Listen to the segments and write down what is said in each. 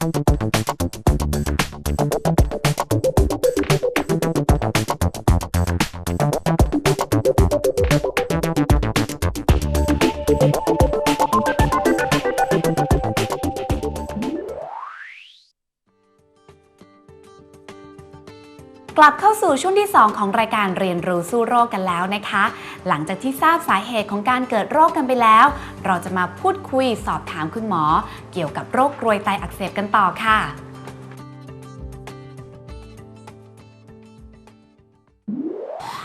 ¡Hal, hal! กลับเข้าสู่ช่วงที่ 2 ของรายการเรียนรู้สู้โรคกันแล้วนะคะ หลังจากที่ทราบสาเหตุของการเกิดโรคกันไปแล้ว เราจะมาพูดคุยสอบถามคุณหมอ เกี่ยวกับโรคกรวยไตอักเสบกันต่อค่ะ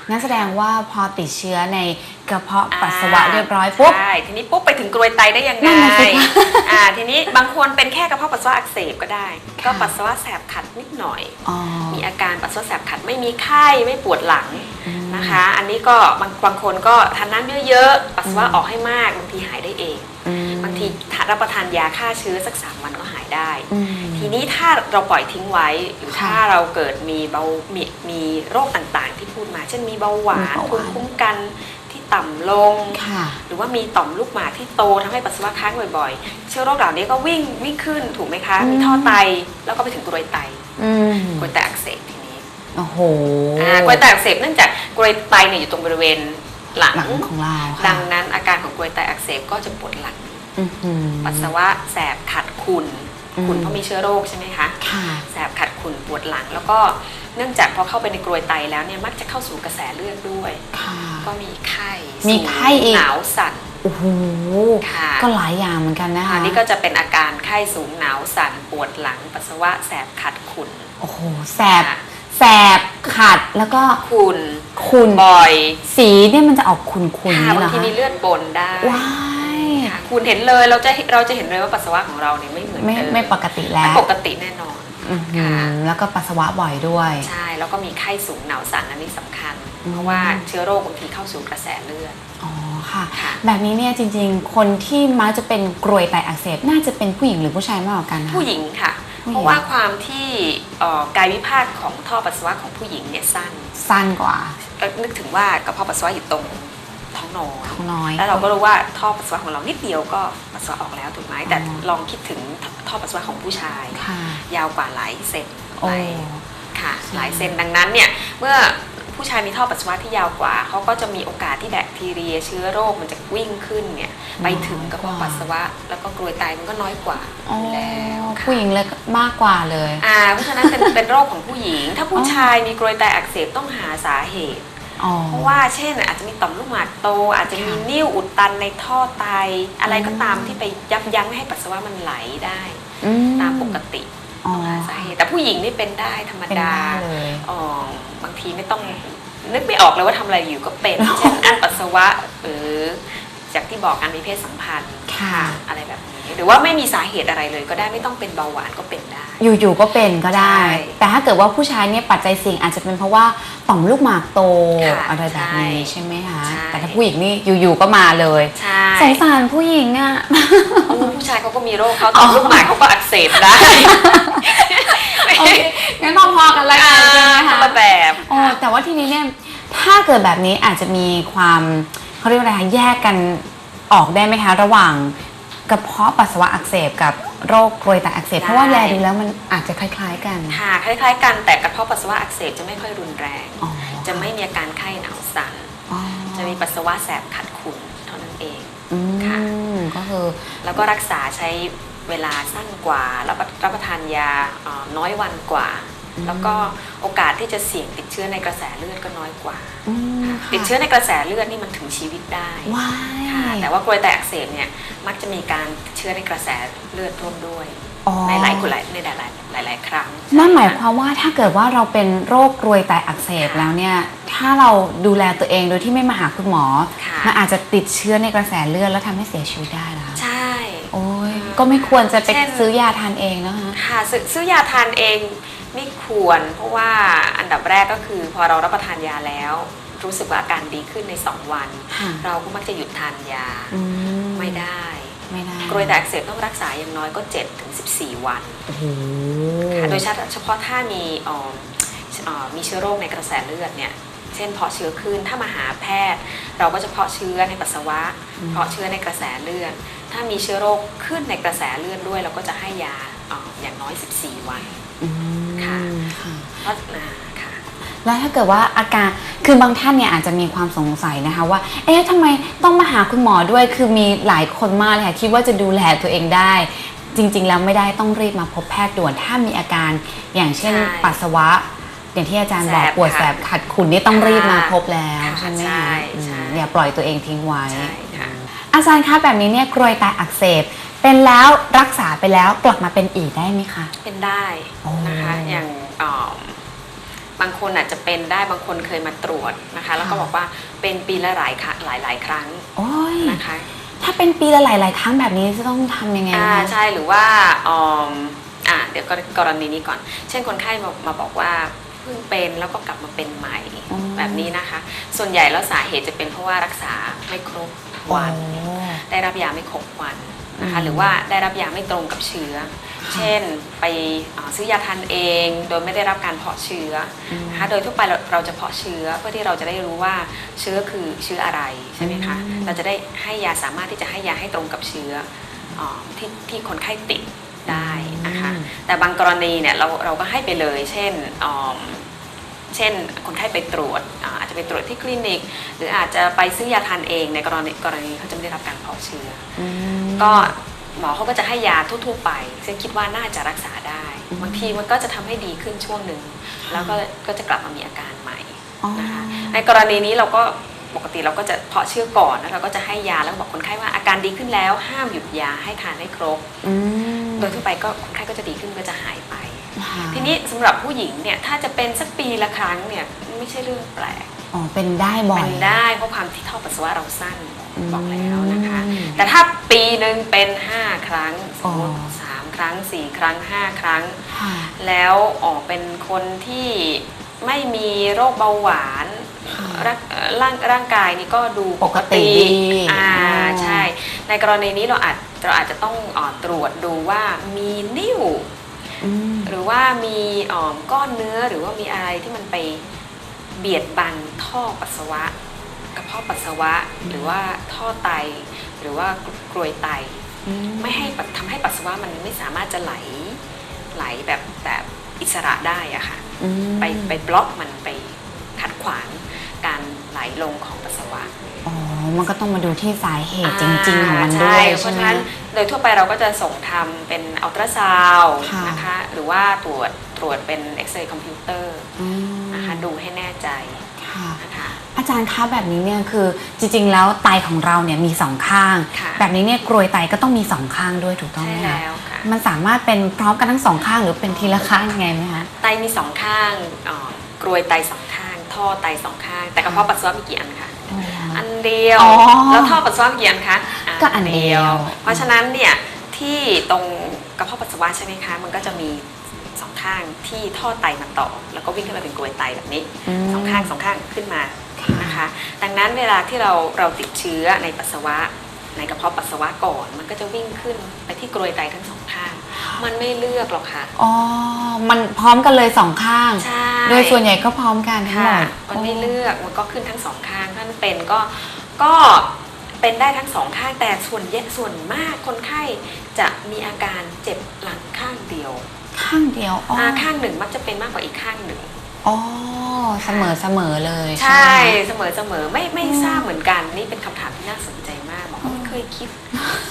นั่นแสดงว่าพอติดเชื้อในกระเพาะปัสสาวะเรียบร้อยปุ๊บ ใช่ ทีนี้ปุ๊บไปถึงกรวยไตได้ยังไงนั่นน่ะสิคะอ่า ทีนี้บางคนเป็นแค่กระเพาะปัสสาวะอักเสบก็ได้ค่ะก็ปัสสาวะแสบขัดนิดหน่อย อ๋อ มีอาการปัสสาวะแสบขัดไม่มีไข้ไม่ปวดหลังอืมนะคะ อันนี้ก็บางบางคนก็ทานน้ำเยอะๆปัสสาวะอืมออกให้มากบางทีหายได้เองอืม บางทีรับประทานยาฆ่าเชื้อสักสามวันก็หายได้อืมทีนี้ถ้าเราปล่อยทิ้งไว้หรือค่ะถ้าเราเกิดมีเบามีมีโรคต่างๆ ที่พูดมา เช่นมีเบาหวานมีเบาหภูวานมิคุ้มกันที่ต่ำลงค่ะหรือว่ามีต่อมลูกหมากที่โตทำให้ปัสสาวะค้างบ่อยๆ เชื้อโรคเหล่านี้ก็วิ่งวิ่งขึ้นถูกไหมคะอืมมีท่อไตแล้วก็ไปถึงกรวยไตอืมกรวยไตอักเสบทีนี้โอ้โหอ่ากรวยไตอักเสบเนื่องจากกรวยไตเนี่ยอยู่ตรงบริเวณ หลังหลังของเราดัค่ะงนั้นอาการของกรวยไตอักเสบก็จะปวดหลัง อื้อหือ ปัสสาวะแสบขัดขุ่นอืม ขุ่นเพราะมีเชื้อโรคใช่ไหมคะค่ะ แสบขัดขุ่นปวดหลัง แล้วก็เนื่องจากพอเข้าไปในกรวยไตแล้วเนี่ยมักจะเข้าสู่กระแสเลือดด้วย ค่ะ ก็มีไข้มีไข้อีก หนาวสั่น โอ้โหค่ะ ก็หลายอย่างเหมือนกันนะคะอันนี้ก็จะเป็นอาการไข้สูงหนาวสั่นปวดหลัง ปัสสาวะแสบขัดขุ่น โอ้โหแสบแสบ ขัดแล้วก็ขุ่นขุ่นบ่อยสีเนี่ยมันจะออกขุ่นๆค่ะนี่เหรบางอทีคะมีเลือดปนได้ว้ายค่ะคุณเห็นเลยเราจะเราจะเห็นเลยว่าปัสสาวะของเราเนี่ยไม่เหมือนไม่เดิมไม่ปกติแล้ไม่วปกติแน่นอน อื้อหือค่ะแล้วก็ปัสสาวะบ่อยด้วย ใช่ แล้วก็มีไข้สูงหนาวสั่นอันนี้สำคัญ อืม เพราะว่าเชื้อโรคบางทีเข้าสู่กระแสเลือด อ๋อค่ะ ค่ะ แบบนี้เนี่ยจริงๆ คนที่มักจะเป็นกรวยไตอักเสบน่าจะเป็นผู้หญิงหรือผู้ชายมากกว่ากันคะผู้หญิงค่ะผู้หญิง เพราะว่าความที่เอ่อกายวิภาคของท่อปัสสาวะของผู้หญิงเนี่ยสั้น สั้นกว่าเอ่อนึกถึงว่ากระเพาะปัสสาวะอยู่ตรงท้องน้อยท้องน้อย แล้วเราก็รู้ว่าท่อปัสสาวะของเรานิดเดียวก็ปัสสาวะออกแล้วถูกไหมแต่อ๋อลองคิดถึงท่อปัสสาวะของผู้ชายค่ะยาวกว่าหลายเซนโอ้หลายค่ะใช่หลายเซนดังนั้นเนี่ยเมื่อ ผู้ชายมีท่อปัสสาวะที่ยาวกว่า เขาก็จะมีโอกาสที่แบคทีเรียเชื้อโรคมันจะวิ่งขึ้นเนี่ยไปถึงกระเพาะปัสสาวะ แล้วก็กรวยไตมันก็น้อยกว่าอ๋ออยู่แล้วค่ะผู้หญิงเลยมากกว่าเลยอ่าเพราะฉะนั้นเป็นเป็นโรคของผู้หญิง ถ้าผู้ชายมีกรวยไตอักเสบต้องหาสาเหตุอ๋อเพราะว่าเช่น อาจจะมีต่อมลูกหมากโต อาจจะมีค่ะนิ่วอุดตันในท่อไต อะไรก็ตามอืมที่ไปยับยั้งไม่ให้ปัสสาวะมันไหลได้อืตามปกติ อ๋อต้องหาสาเหตุแต่ผู้หญิงนี่เป็นได้ธรรมเป็นดาได้เลย อ๋อบางทีไม่ต้องนึกไม่ออกเลยว่าทำอะไรอยู่ก็เป็น เช่นอั้นปัสสาวะหรือจากที่บอกการมีเพศสัมพันธ์ค่ะ อะไรแบบนี้ หรือว่าไม่มีสาเหตุอะไรเลยก็ได้ไม่ต้องเป็นเบาหวานก็เป็นได้ อยู่ๆก็เป็นก็ได้ ใช่แต่ถ้าเกิดว่าผู้ชายเนี่ยปัจจัยเสี่ยงอาจจะเป็นเพราะว่าต่อมลูกหมากโตค่ะอะไรแบบนี้ใช่ใช่ไหมคะใช่ แต่ถ้าผู้หญิงนี่อยู่ๆก็มาเลยใช่สงสารผู้หญิงอะโอ้ผู้ชายเขาก็มีโรคเขาต่อมลูกหมากเขาก็อักเสบได้ โอเคงั้นพอๆกันแล้วกันใช่ไหมคคะนละแบบโอ้แต่ว่าทีนี้เนี่ยถ้าเกิดแบบนี้อาจจะมีความเขาเรียกว่าอะไรคะแยกกันออกได้ไหมคะ ระหว่าง กระเพาะปัสสาวะอักเสบกับโรคกรวยไตอักเสบ เพราะว่าแลดูแล้วมันอาจจะคล้าย ๆ กันค่ะคล้าย ๆ กันแต่กระเพาะปัสสาวะอักเสบจะไม่ค่อยรุนแรง อ๋อจะไม่มีอาการไข้หนาวสั่นอ๋อจะมีปัสสาวะแสบขัดขุ่นเท่านั้นเอง อืค่ะ มก็คือ แล้วก็รักษาใช้เวลาสั้นกว่ารับประรับประทานยาเอ่อน้อยวันกว่า อืม แล้วก็โอกาสที่จะเสี่ยงติดเชื้อในกระแสเลือดก็น้อยกว่า อืมค่ะค่ะ ติดเชื้อในกระแสเลือดนี่มันถึงชีวิตได้ว้าค่ะยแต่ว่ากรวยไตอักเสบเนี่ยมักจะมีการติดเชื้อในกระแสเลือดร่วมด้วยอ๋อในหลายคนหลายในหลายหลายหลายๆครั้งนั่นหมายความว่าถ้าเกิดว่าเราเป็นโรคกรวยไตอักเสบแล้วเนี่ยถ้าเราดูแลตัวเองโดยที่ไม่มาหาคุณหมอค่ะมันอาจจะติดเชื้อในกระแสเลือดแล้วทำให้เสียชีวิตได้นะคะใช่โอ้ยก็ไม่ควรจะไปเช่นซื้อยาทานเองนะคะค่ะซื้อซื้อยาทานเองไม่ควร เพราะว่าอันดับแรกก็คือพอเรารับประทานยาแล้ว รู้สึกว่าอาการดีขึ้นใน 2 วัน ค่ะเราก็มักจะหยุดทานยาอืไม่ได้ไม่ได้กรวยแตกเสบต้องรักษาอย่างน้อยก็7ถึง14 วันโอ้โหค่ะโดยเฉพาะถ้ามีเอ่อเอ่อมีเชื้อโรคในกระแสเลือดเนี่ยเช่นเพาะเชื้อขึ้นถ้ามาหาแพทย์ เราก็จะเพาะเชื้อในปัสสาวะ เพาะเชื้อในกระแสเลือดถ้ามีเชื้อโรคขึ้นในกระแสเลือดด้วย เราก็จะให้ยาเอ่ออย่างน้อย 14 วัน อืมค่ะ ค่ะ เพราะอ่าค่ะ แล้วถ้าเกิดว่าอาการคือบางท่านเนี่ยอาจจะมีความสงสัยนะคะว่า เอ๊ะทำไมต้องมาหาคุณหมอด้วย คือมีหลายคนมากเลยค่ะคิดว่าจะดูแลตัวเองได้ จริง ๆ แล้วไม่ได้ต้องรีบมาพบแพทย์ด่วนถ้ามีอาการอย่างเช่นใช่ ปัสสาวะ อย่างที่อาจารย์บอกแสบปวดแสบค่ะขัดขุนนี่ต้องรีบมาพบแล้วค่ะใช่ไหมใช่คะอืมใช่อย่าปล่อยตัวเองทิ้งไว้ ใช่ค่ะ อาจารย์คะแบบนี้เนี่ยกรวยตาอักเสบ เป็นแล้วรักษาไปแล้วกลับมาเป็นอีกได้ไหมคะ เป็นได้โอ้นะคะอย่างเอ่อ บางคนอาจจะเป็นได้บางคนเคยมาตรวจนะคะ แล้วก็ค่ะบอกว่าเป็นปีละหลายครั้งหลายหลายๆครั้งโอ้ยนะคะ ถ้าเป็นปีละหลายๆครั้งแบบนี้จะต้องทำยังไงอ่าคะใช่หรือว่าอืมอ่าเดี๋ยวกรกรณีนี้ก่อน เช่นคนไข้มามาบอกว่าเพิ่งเป็นแล้วก็กลับมาเป็นใหม่อืมแบบนี้นะคะ ส่วนใหญ่แล้วสาเหตุจะเป็นเพราะว่ารักษาไม่ครบวันโอ้ได้รับยาไม่ครบวัน นะคะอืมหรือว่าได้รับยาไม่ตรงกับเชื้อ เช่นไปอ่าซื้อยาทานเอง โดยไม่ได้รับการเพาะเชื้ออมนะคะโดยทั่วไปเราเราจะเพาะเชื้อเพื่อที่เราจะได้รู้ว่าเชื้อคือเชื้ออะไรใช่ไหมคะอืมเราจะได้ให้ยาสามารถที่จะให้ยาให้ตรงกับเชื้ออาที่ที่คนไข้ติดได้นะคะแต่บางกรณีเนี่ยเราเราก็ให้ไปเลย เช่นอ่าเช่น คนไข้ไปตรวจอ่าอาจจะไปตรวจที่คลินิก หรืออาจจะไปซื้อยาทานเองในกรณีกรณีเขาจะไม่ได้รับการเพาะเชื้ออืม ก็หมอเขาก็จะให้ยาทั่วๆไป ซึ่งคิดว่าน่าจะรักษาได้อืมบางทีมันก็จะทำให้ดีขึ้นช่วงหนึ่ง แล้วก็ก็จะกลับมามีอาการใหม่อ๋อนะคะในกรณีนี้เราก็ปกติเราก็จะเพาะเชื้อก่อนแล้วเราก็จะให้ยาแล้วก็บอกคนไข้ว่าอาการดีขึ้นแล้ว ห้ามหยุดยาให้ทานให้ครบอืมโดยทั่วไปก็คนไข้ก็จะดีขึ้นก็จะหายไปค่ะทีนี้สำหรับผู้หญิงเนี่ยถ้าจะเป็นสักปีละครั้งเนี่ยไม่ใช่เรื่องแปลกอ๋อเป็นได้บ่อยเป็นได้เพราะความที่ท่อปัสสาวะเราสั้นอืม บอกแล้วนะคะ แต่ถ้าปีหนึ่งเป็น 5 ครั้งสมมติอ๋อสามครั้ง 4 ครั้ง 5 ครั้งค่ะแล้วออกเป็นคนที่ไม่มีโรคเบาหวานค่ะร่างเอ่อร่างร่างกายนี่ก็ดูปกติดีอ่าอ๋อใช่ ในกรณีนี้เราอาจเราอาจจะต้องเออตรวจดูว่ามีนิ่วอืมหรือว่ามีเอ่อก้อนเนื้อหรือว่ามีอะไรที่มันไปเบียดบังท่อปัสสาวะ กระเพาะปัสสาวะ หรือว่าท่อไต หรือว่ากรวยไตอืไม่ให้ปะทำให้ปัสสาวะมันไม่สามารถจะไหลไหลแบบแบบอิสระได้อะค่ะอืมไปไปบล็อกมันไปขัดขวางการไหลลงของปัสสาวะอ๋อ มันก็ต้องมาดูที่สาเหตุจริง ๆ ของมันด้ใช่วยเพใช่ราะไหมฉะนั้นโดยทั่วไปเราก็จะส่งทำเป็นอัลตราซาวด์ค่ะนะคะ หรือว่าตรวจตรวจเป็นเอ็กซเรย์คอมพิวเตอร์อืมนะคะดูให้แน่ใจค่ะนะคะอา จารย์คะแบบนี้เนี่ยคือจริง ๆ แล้วไตของเราเนี่ยมีสองข้าง ค่ะแบบนี้เนี่ยกรวยไตก็ต้องมีสองข้างด้วยถูกต้องใช่ไหมคะแล้วค่ะ มันสามารถเป็นพร้อมกันทั้งสองข้างหรือเป็นทีละข้างยังไงไหมคะ ไตมีสองข้างอ่อกรวยไตสองข้าง ท่อไตสองข้าง แต่กระเพาะปัสสาวะมีกี่อันคะ อันเดียว อ๋อแล้วท่อปัสสาวะมีกี่อันคะก็อันเดียว เพราะฉะนั้นเนี่ยที่ตรงกระเพาะปัสสาวะใช่ไหมคะ มันก็จะมีสองข้างที่ท่อไตมาต่อ แล้วก็วิ่งขึ้นมาเป็นกรวยไตแบบนี้มสองข้างสองข้างขึ้นมาค่ะ นะคะ ดังนั้นเวลาที่เราเราติดเชื้อในปัสสาวะ ในกระเพาะปัสสาวะก่อน มันก็จะวิ่งขึ้นไปที่กรวยไตทั้งสองข้าง มันไม่เลือกหรอกค่ะ อ๋อ มันพร้อมกันเลยสองข้าง ใช่ โดยส่วนใหญ่ก็พร้อมกันทั้งหมค่ะดมันไม่เลือกมันก็ขึ้นทั้งสองข้างท่านเป็นก็ก็เป็นได้ทั้งสองข้างแต่ส่วนเยอะส่วนมากคนไข้จะมีอาการเจ็บหลังข้างเดียวข้างเดียวอ๋อาข้างหนึ่งมักจะเป็นมากกว่าอีกข้างหนึ่ง อ๋อเสมอเสมอเลยใช่ไหมเสมอเสมอไม่ไม่อืมทราบเหมือนกัน นี่เป็นคำถามที่น่าสนใจมากหมอก็ไม่เคยคิด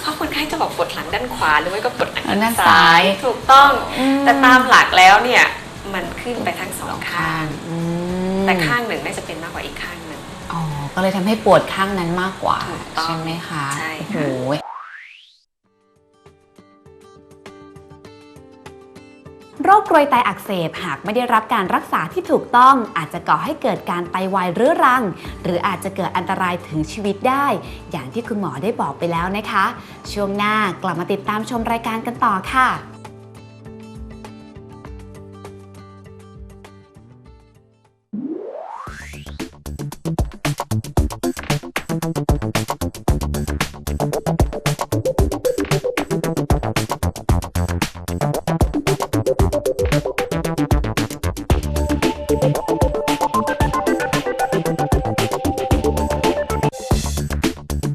เพราะคนไข้จะบอกปวดหลังด้านขวาหรือไม่ก็ปวดหลังด้าด้านนซ้าซ้ายยถูกต้องอืมแต่ตามหลักแล้วเนี่ยมันขึ้นไปทั้งสองข้างอืมแต่ข้างหนึ่งน่าจะเป็นมากกว่าอีกข้างหนึ่งอ๋อก็เลยทำให้ปวดข้างนั้นมากกว่าถูกต้องใช่ไหมคะใช่โอ้ค่ะ โรคกรวยไตอักเสบหากไม่ได้รับการรักษาที่ถูกต้อง อาจจะก่อให้เกิดการไตวายเรื้อรัง หรืออาจจะเกิดอันตรายถึงชีวิตได้ อย่างที่คุณหมอได้บอกไปแล้วนะคะ ช่วงหน้ากลับมาติดตามชมรายการกันต่อค่ะ